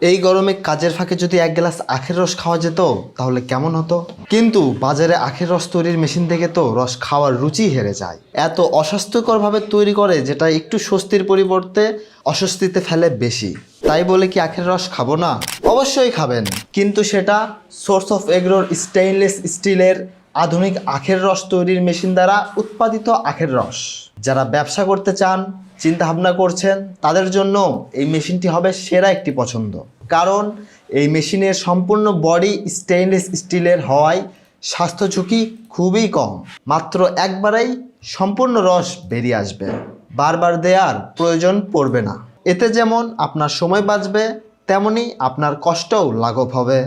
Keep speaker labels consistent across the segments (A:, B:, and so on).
A: এই গরমে কাজের ফাঁকে যদি এক গ্লাস আখের রস খাওয়া যেত, তাহলে কেমন হতো? কিন্তু বাজারে আখের রস তৈরির মেশিন থেকে তো রস খাওয়ার রুচি হেরে যায়। এত অস্বাস্থ্যকরভাবে তৈরি করে, যেটা একটু স্বস্তির পরিবর্তে অস্বস্তিতে ফেলে বেশি। তাই বলে কি আখের রস খাব না? অবশ্যই খাবেন। কিন্তু সেটা সোর্স অফ এগ্রোর স্টেইনলেস স্টিলের আধুনিক আখের রস তৈরির মেশিন দ্বারা উৎপাদিত আখের রস। যারা ব্যবসা করতে চান চিন্তা ভাবনা করছেন, তাদের জন্য এই মেশিনটি হবে সেরা একটি পছন্দ। কারণ এই মেশিনের সম্পূর্ণ বডি স্টেইনলেস স্টিলের হওয়ায় স্বাস্থ্য ঝুঁকি খুবই কম। মাত্র একবারেই সম্পূর্ণ রস বেরিয়ে আসবে। বারবার দেওয়ার প্রয়োজন পড়বে না। এতে যেমন আপনার সময় বাঁচবে, তেমনি আপনার কষ্টও লাঘব হবে।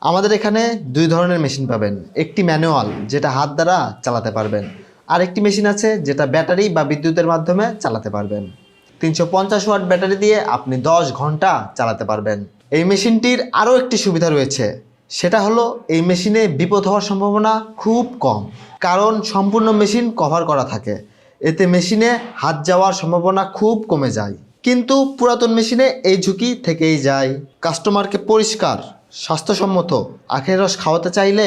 A: আমাদের এখানে দুই ধরনের মেশিন পাবেন। একটি ম্যানুয়াল, যেটা হাত দ্বারা চালাতে পারবেন। আর একটি মেশিন আছে যেটা ব্যাটারি বা বিদ্যুতের মাধ্যমে চালাতে পারবেন। তিনশো পঞ্চাশ ওয়াট ব্যাটারি দিয়ে আপনি দশ ঘণ্টা চালাতে পারবেন। এই মেশিনটির আরও একটি সুবিধা রয়েছে, সেটা হলো এই মেশিনে বিপদ হওয়ার সম্ভাবনা খুব কম, কারণ সম্পূর্ণ মেশিন কভার করা থাকে। এতে মেশিনে হাত যাওয়ার সম্ভাবনা খুব কমে যায়। কিন্তু পুরাতন মেশিনে এই ঝুঁকি থেকেই যায়। কাস্টমারকে পরিষ্কার, স্বাস্থ্যসম্মত, আখের রস খাওয়াতে চাইলে,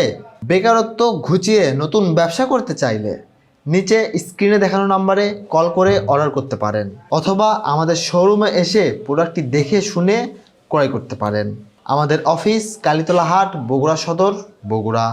A: বেকারত্ব ঘুচিয়ে নতুন ব্যবসা করতে চাইলে নিচে স্ক্রিনে দেখানো নাম্বারে কল করে অর্ডার করতে পারেন, অথবা আমাদের শোরুমে এসে প্রোডাক্টটি দেখে শুনে ক্রয় করতে পারেন। আমাদের অফিস কালীতলা হাট, বগুড়া সদর, বগুড়া।